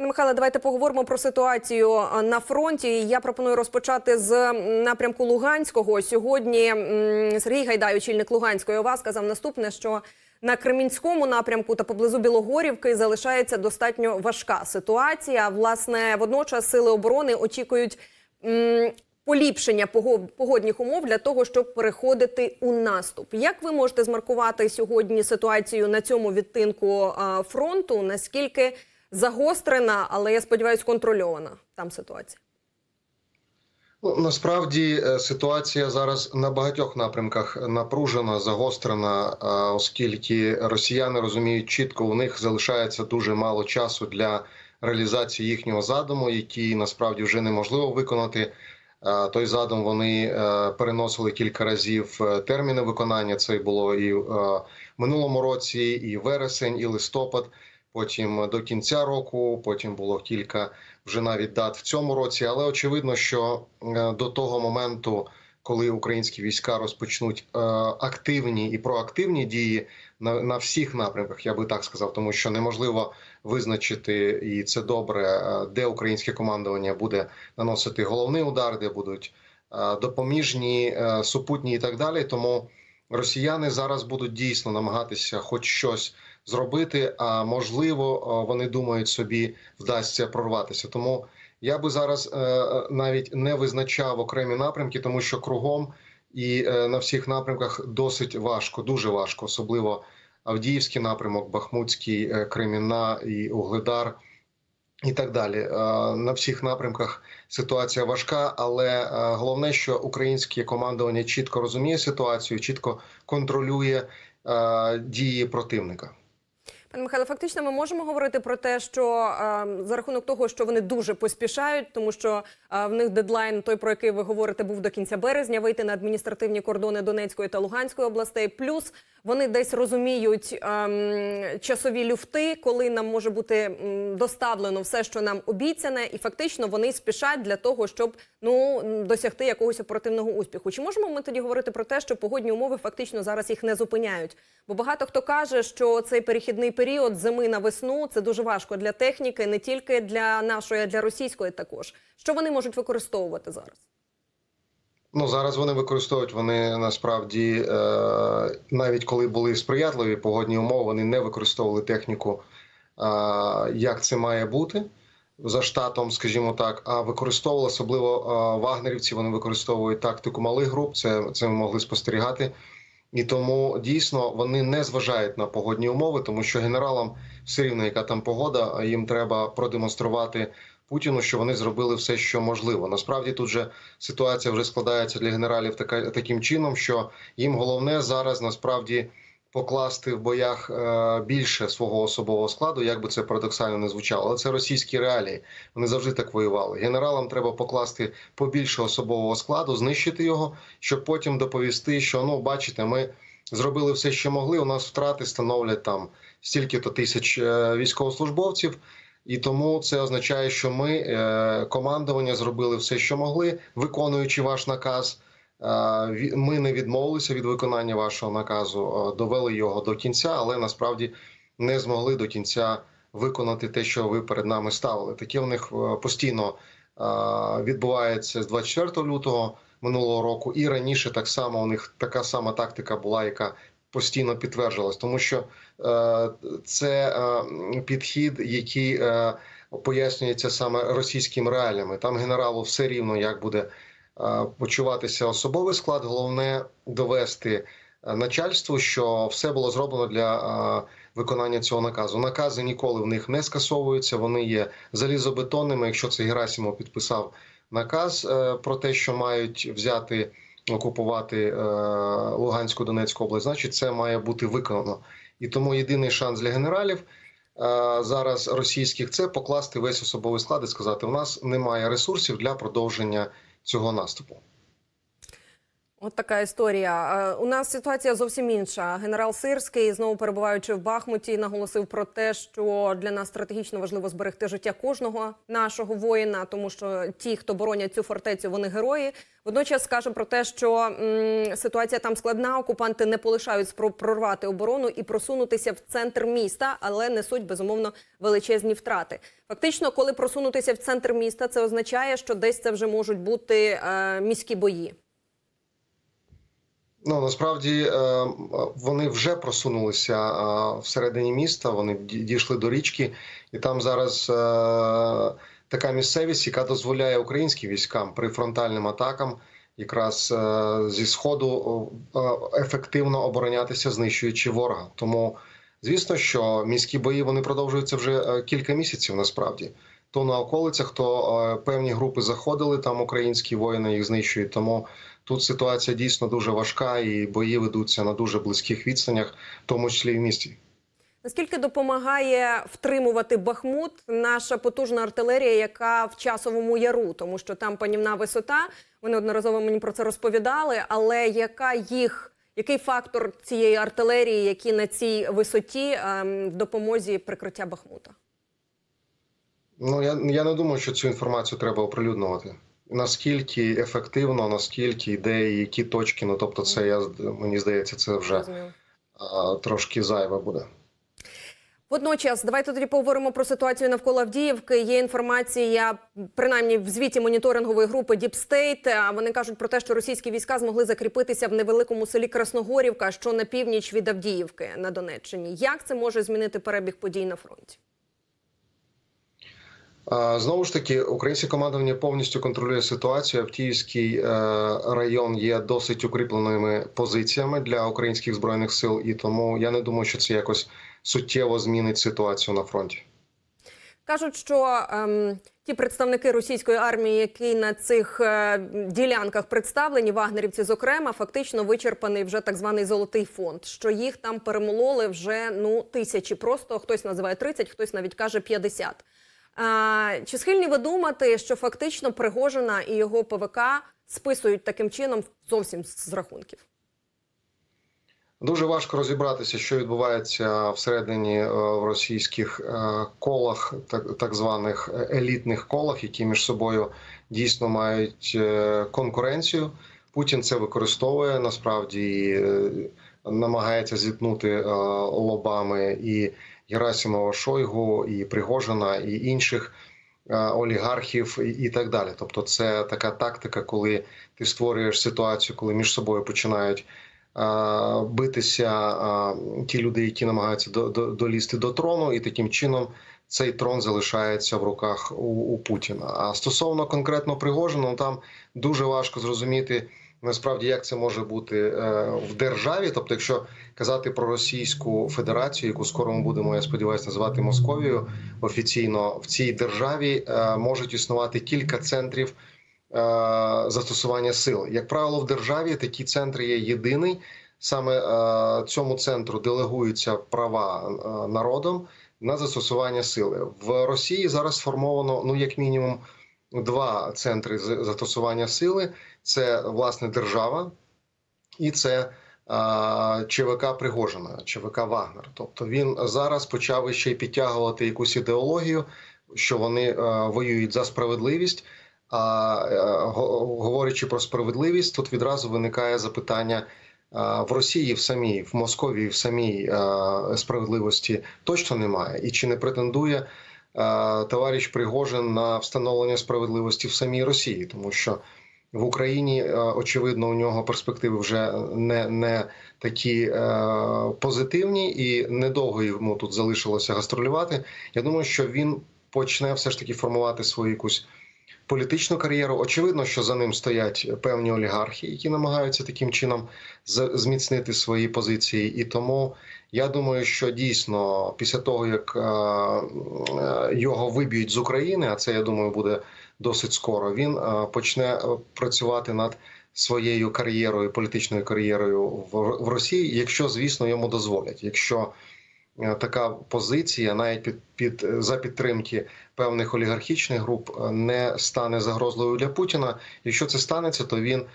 Пане Михайле, давайте поговоримо про ситуацію на фронті. Я пропоную розпочати з напрямку Луганського. Сьогодні Сергій Гайдай, очільник Луганської ОВА, сказав наступне, що на Кремінському напрямку та поблизу Білогорівки залишається достатньо важка ситуація. Власне, водночас сили оборони очікують поліпшення погодних умов для того, щоб переходити у наступ. Як ви можете змаркувати сьогодні ситуацію на цьому відтинку фронту? Наскільки загострена, але я сподіваюся, контрольована там ситуація? Ну, насправді е, ситуація зараз на багатьох напрямках напружена, загострена, е, оскільки росіяни розуміють чітко, у них залишається дуже мало часу для реалізації їхнього задуму, який насправді вже неможливо виконати. Е, Той задум вони переносили кілька разів терміни виконання. Це було і в минулому році, і вересень, і листопад. Потім до кінця року, потім було кілька вже навіть дат в цьому році. Але очевидно, що е, до того моменту, коли українські війська розпочнуть е, активні і проактивні дії на, всіх напрямках, я би так сказав, тому що неможливо визначити, і це добре, е, де українське командування буде наносити головний удар, де будуть допоміжні, супутні і так далі. Тому росіяни зараз будуть дійсно намагатися хоч щось зробити. А можливо, вони думають собі вдасться прорватися. Тому я би зараз е, навіть не визначав окремі напрямки, тому що кругом і е, на всіх напрямках досить важко, дуже важко, особливо Авдіївський напрямок, Бахмутський, е, Кремінна і Угледар. І так далі на всіх напрямках ситуація важка, але головне, що українське командування чітко розуміє ситуацію, чітко контролює дії противника. Пане Михайло, фактично ми можемо говорити про те, що е, за рахунок того, що вони дуже поспішають, тому що е, в них дедлайн, той про який ви говорите, був до кінця березня, вийти на адміністративні кордони Донецької та Луганської областей. Плюс вони десь розуміють е, часові люфти, коли нам може бути доставлено все, що нам обіцяне, і фактично вони спішать для того, щоб ну досягти якогось оперативного успіху. Чи можемо ми тоді говорити про те, що погодні умови фактично зараз їх не зупиняють? Бо багато хто каже, що цей перехідний період зими на весну це дуже важко для техніки, не тільки для нашої, а для російської також. Що вони можуть використовувати зараз? Ну зараз вони використовують вони насправді е, навіть коли були сприятливі погодні умови, вони не використовували техніку, е, як це має бути за штатом, скажімо так. А використовували особливо е, вагнерівці. Вони використовують тактику малих груп. Це це ми могли спостерігати. І тому дійсно вони не зважають на погодні умови, тому що генералам все рівно, яка там погода, їм треба продемонструвати Путіну, що вони зробили все, що можливо. Насправді тут же ситуація вже складається для генералів така таким чином, що їм головне зараз насправді покласти в боях е, більше свого особового складу, як би це парадоксально не звучало, але це російські реалії. Вони завжди так воювали. Генералам треба покласти побільше особового складу, знищити його, щоб потім доповісти, що ну бачите, ми зробили все, що могли. У нас втрати становлять там стільки-то тисяч е, військовослужбовців. І тому це означає, що ми е, командування зробили все, що могли, виконуючи ваш наказ. Е, Ми не відмовилися від виконання вашого наказу, е, довели його до кінця, але насправді не змогли до кінця виконати те, що ви перед нами ставили. Таке в них е, постійно відбувається з 24 лютого минулого року, і раніше так само у них така сама тактика була, яка постійно підтверджувалась, тому що це підхід, який пояснюється саме російськими реаліями. Там генералу все рівно як буде почуватися особовий склад. Головне довести е, начальству, що все було зроблено для е, виконання цього наказу. Накази ніколи в них не скасовуються. Вони є залізобетонними. Якщо це Герасимов підписав наказ е, про те, що мають взяти окупувати е, Луганську Донецьку область, значить це має бути виконано. І тому єдиний шанс для генералів е, зараз російських це покласти весь особовий склад і сказати: у нас немає ресурсів для продовження цього наступу. От така історія. Е, У нас ситуація зовсім інша. Генерал Сирський, знову перебуваючи в Бахмуті, наголосив про те, що для нас стратегічно важливо зберегти життя кожного нашого воїна, тому що ті, хто боронять цю фортецю, вони герої. Водночас скаже про те, що м, ситуація там складна. Окупанти не полишають спроб прорвати оборону і просунутися в центр міста, але несуть безумовно величезні втрати. Фактично, коли просунутися в центр міста, це означає, що десь це вже можуть бути е, міські бої. Ну насправді е, вони вже просунулися е, всередині міста. Вони дійшли до річки, і там зараз е, така місцевість, яка дозволяє українським військам при фронтальним атакам, якраз зі сходу ефективно оборонятися, знищуючи ворога. Тому звісно, що міські бої вони продовжуються вже кілька місяців. Насправді то на околицях, то е, певні групи заходили там. Українські воїни їх знищують. Тому Тут ситуація дійсно дуже важка, і бої ведуться на дуже близьких відстанях, в тому числі і в місті. Наскільки допомагає втримувати Бахмут наша потужна артилерія, яка в часовому яру, тому що там панівна висота. Ви неодноразово мені про це розповідали. Але яка їх, який фактор цієї артилерії, які на цій висоті ем, в допомозі прикриття Бахмута? Ну я, я не думаю, що цю інформацію треба оприлюднювати. Наскільки ефективно, наскільки де і які точки. Ну тобто, це я мені здається, це вже а, трошки зайве буде. Водночас, давайте тоді поговоримо про ситуацію навколо Авдіївки. Є інформація, принаймні в звіті моніторингової групи Deep State. А Вони кажуть про те, що російські війська змогли закріпитися в невеликому селі Красногорівка, що на північ від Авдіївки на Донеччині. Як це може змінити перебіг подій на фронті? Знову ж таки, українське командування повністю контролює ситуацію. Автіївський е, район є досить укріпленими позиціями для українських збройних сил, і тому я не думаю, що це якось суттєво змінить ситуацію на фронті. Кажуть, що ем, ті представники російської армії, які на цих е, ділянках представлені, вагнерівці, зокрема, фактично вичерпаний вже так званий золотий фонд. Що їх там перемололи вже ну тисячі, просто хтось називає 30, хтось навіть каже 50. Чи схильні ви думати, що фактично Пригожина і його ПВК списують таким чином зовсім з рахунків? Дуже важко розібратися, що відбувається всередині е, в російських е, колах, так, так званих е, елітних колах, які між собою дійсно мають конкуренцію. Путін це використовує насправді і, намагається зіткнути лобами і Герасимова Шойгу, і Пригожина, і інших е, олігархів, і, так далі. Тобто, це така тактика, коли ти створюєш ситуацію, коли між собою починають битися ті люди, які намагаються до, до, долізти до трону, і таким чином цей трон залишається в руках у, у Путіна. А стосовно конкретно Пригожина, ну, там дуже важко зрозуміти. Насправді, як це може бути е, в державі? Тобто, якщо казати про Російську Федерацію, яку скоро ми будемо, я сподіваюся, називати Московією офіційно в цій державі е, можуть існувати кілька центрів е, застосування сил. Як правило, в державі такі центри є єдиний. Саме цьому центру делегуються права народом на застосування сили в Росії. Зараз сформовано ну як мінімум два центри застосування сили: це власне держава, і це ЧВК Пригожина, ЧВК Вагнер. Тобто він зараз почав ще й підтягувати якусь ідеологію, що вони е, воюють за справедливість. А е, говорячи про справедливість, тут відразу виникає запитання. е, В Росії в самій, в Московії в самій справедливості точно немає, і чи не претендує товариш Пригожин на встановлення справедливості в самій Росії, тому що в Україні е, очевидно у нього перспективи вже не, не такі е, позитивні, і недовго йому тут залишилося гастролювати. Я думаю, що він почне все ж таки формувати свою якусь політичну кар'єру. Очевидно, що за ним стоять певні олігархи, які намагаються таким чином зміцнити свої позиції. І тому я думаю, що дійсно після того як е, е, його виб'ють з України, а це я думаю буде досить скоро. Він е, почне е, працювати над своєю кар'єрою, політичною кар'єрою в, Росії, якщо звісно йому дозволять. Якщо е, така позиція, навіть під, під за підтримки певних олігархічних груп, не стане загрозливою для Путіна. Якщо це станеться, то він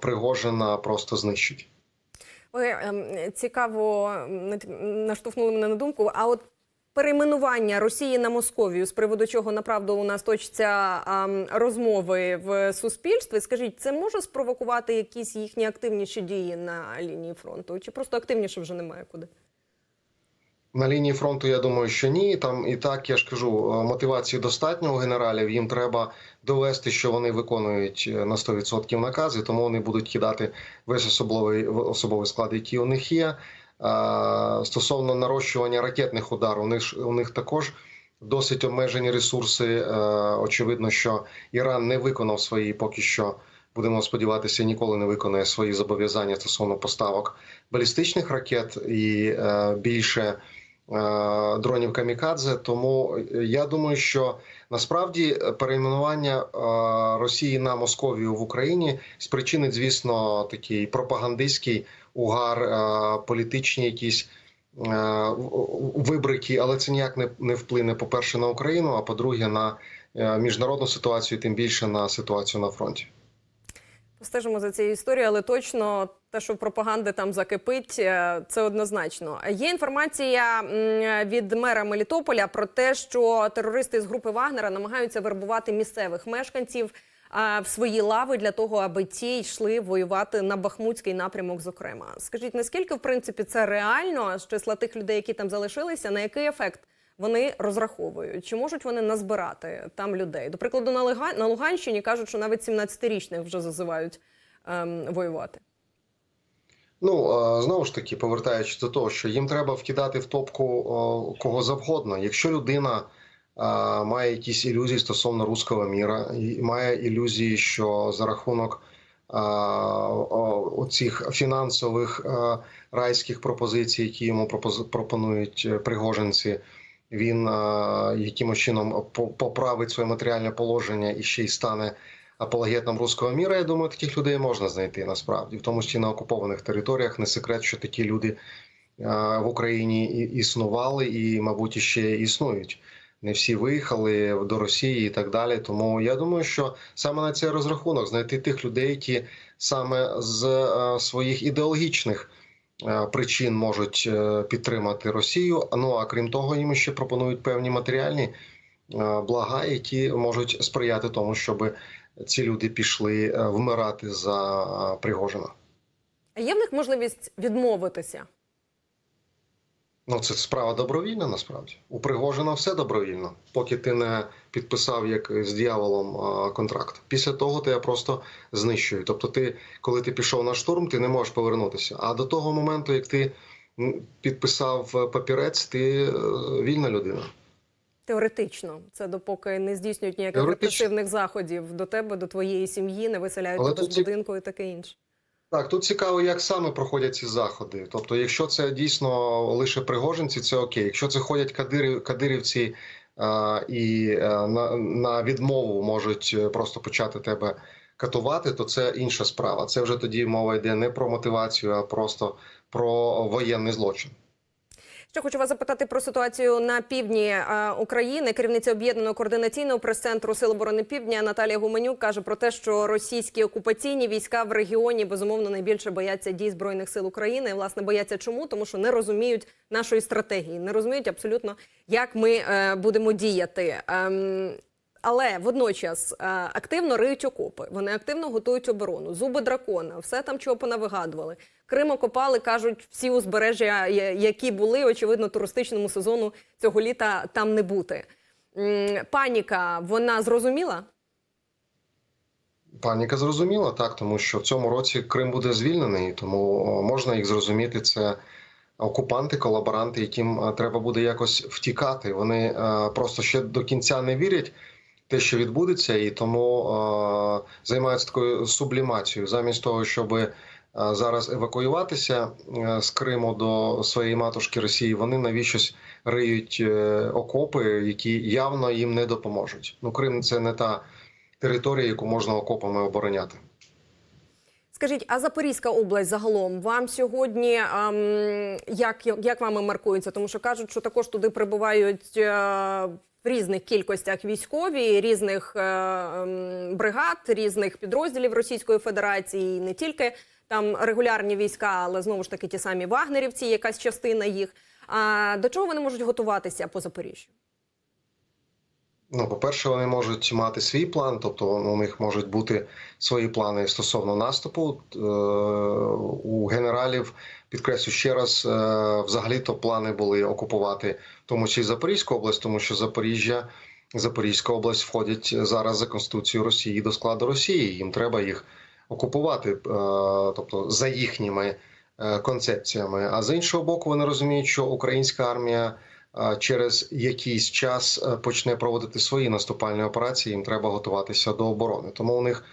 Пригожина просто знищить. Ви ем, цікаво наштовхнули мене на думку. А от перейменування Росії на Московію, з приводу чого направду у нас точаться ем, розмови в суспільстві. Скажіть, це може спровокувати якісь їхні активніші дії на лінії фронту? Чи просто активніше вже немає куди? На лінії фронту я думаю, що ні. Там і так я ж кажу, е, мотивації достатньо у генералів. Їм треба довести, що вони виконують е, на 100% накази, тому вони будуть кидати весь особовий особовий склад, який у них є. Стосовно нарощування ракетних ударів, у них у них також досить обмежені ресурси. Е, Очевидно, що Іран не виконав свої поки що. Будемо сподіватися, ніколи не виконує свої зобов'язання стосовно поставок балістичних ракет і е, більше е, дронів камікадзе. Тому я думаю, що насправді перейменування Росії на Московію в Україні спричинить, звісно, такий пропагандистський угар, е, політичні якісь. е, Вибрики, але це ніяк не, не вплине, по-перше, на Україну, а по-друге, на е, міжнародну ситуацію, тим більше на ситуацію на фронті. Постежимо за цією історією, але точно те, що пропаганди там закипить, це однозначно. Є інформація від мера Мелітополя про те, що терористи з групи Вагнера намагаються вербувати місцевих мешканців в свої лави для того, аби ті йшли воювати на Бахмутський напрямок. Зокрема, скажіть, наскільки в принципі це реально з числа тих людей, які там залишилися, на який ефект? Вони розраховують, чи можуть вони назбирати там людей. До прикладу, на Луга- на Луганщині кажуть, що навіть 17-річних вже зазивають ем, воювати. Ну е, знову ж таки, повертаючись до того, що їм треба вкидати в топку кого завгодно. Якщо людина е, має якісь ілюзії стосовно руського міра, і має ілюзії, що за рахунок оцих фінансових райських пропозицій, які йому пропонують е, пригожинці, він якимось чином по- поправить своє матеріальне положення і ще й стане апологетом руського міра, я думаю, таких людей можна знайти насправді, в тому числі на окупованих територіях. Не секрет, що такі люди в Україні існували і, мабуть, ще існують. Не всі виїхали до Росії і так далі. Тому я думаю, що саме на цей розрахунок знайти тих людей, які саме з е, своїх ідеологічних е, причин можуть е, підтримати Росію. Ну а крім того, їм ще пропонують певні матеріальні блага, які можуть сприяти тому, щоб ці люди пішли вмирати за Пригожина. А є в них можливість відмовитися? Ну, це справа добровільна, насправді. У Пригожина все добровільно, поки ти не підписав як з дьяволом контракт. Після того тебе просто знищують. Тобто, ти, коли ти пішов на штурм, ти не можеш повернутися. А до того моменту, як ти підписав е, папірець, ти е, вільна людина. Теоретично, це допоки не здійснюють ніяких репресивних заходів до тебе, до твоєї сім'ї, не виселяють тебе з будинку і таке інше. Так, тут цікаво, як саме проходять ці заходи. Тобто, якщо це дійсно лише пригожинці, це окей. Якщо це ходять кадирів, кадирівці а, і а, на, на відмову можуть е, просто почати тебе катувати, то це інша справа. Це вже тоді мова йде не про мотивацію, а просто про воєнний злочин. Ще хочу вас запитати про ситуацію на півдні е, України. Керівниця об'єднаного координаційного прес-центру Сил оборони Півдня Наталія Гуменюк каже про те, що російські окупаційні війська в регіоні безумовно найбільше бояться дій збройних сил України. Власне, бояться чому? Тому що не розуміють нашої стратегії, не розуміють абсолютно, як ми е, будемо діяти. Але водночас е, активно риють окопи, вони активно готують оборону, зуби дракона, все там, чого понавигадували. Крим окопали, кажуть, всі узбережжя, які були, очевидно, туристичному сезону цього літа там не бути. Паніка, вона зрозуміла? Паніка зрозуміла, так, тому що в цьому році Крим буде звільнений, тому можна їх зрозуміти. Це окупанти, колаборанти, яким е, треба буде якось втікати. Вони е, просто ще до кінця не вірять те, що відбудеться, і тому е, займаються такою сублімацією, замість того, щоб зараз евакуюватися з Криму до своєї матушки Росії. Вони навіщось риють е, окопи, які явно їм не допоможуть. Ну, Крим це не та територія, яку можна окопами обороняти. Скажіть, а Запорізька область загалом вам сьогодні ем, як, як вами маркується? Тому що кажуть, що також туди прибувають е, в різних кількостях військові, різних е, ем, бригад, різних підрозділів Російської Федерації, і не тільки там регулярні війська, але знову ж таки ті самі вагнерівці, якась частина їх. А до чого вони можуть готуватися по Запоріжжю? Ну, по-перше, вони можуть мати свій план, тобто у них можуть бути свої плани стосовно наступу. Е, У генералів, підкреслю ще раз, е, взагалі-то плани були окупувати, тому числі Запорізьку область, тому що Запоріжжя, Запорізька область входять зараз за Конституцією Росії до складу Росії. Їм треба їх окупувати, е, тобто за їхніми концепціями. А з іншого боку, вони розуміють, що українська армія через якийсь час е, почне проводити свої наступальні операції. Їм треба готуватися до оборони. Тому у них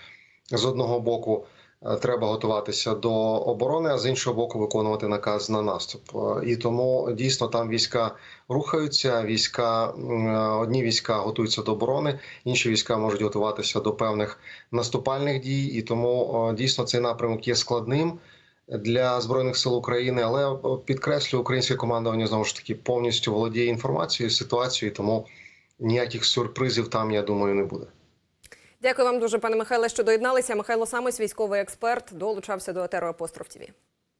з одного боку е, треба готуватися до оборони, а з іншого боку, виконувати наказ на наступ. Е, І тому дійсно там війська рухаються. Війська одні війська готуються до оборони, інші війська можуть готуватися до певних наступальних дій. І тому дійсно цей напрямок є складним для збройних сил України, але е, підкреслю, українське командування знову ж таки повністю володіє інформацією, ситуацією, тому ніяких сюрпризів там, я думаю, не буде. Дякую вам дуже, пане Михайле, що доєдналися. Михайло Самис, військовий експерт, долучався до етеру Апостроф ТВ.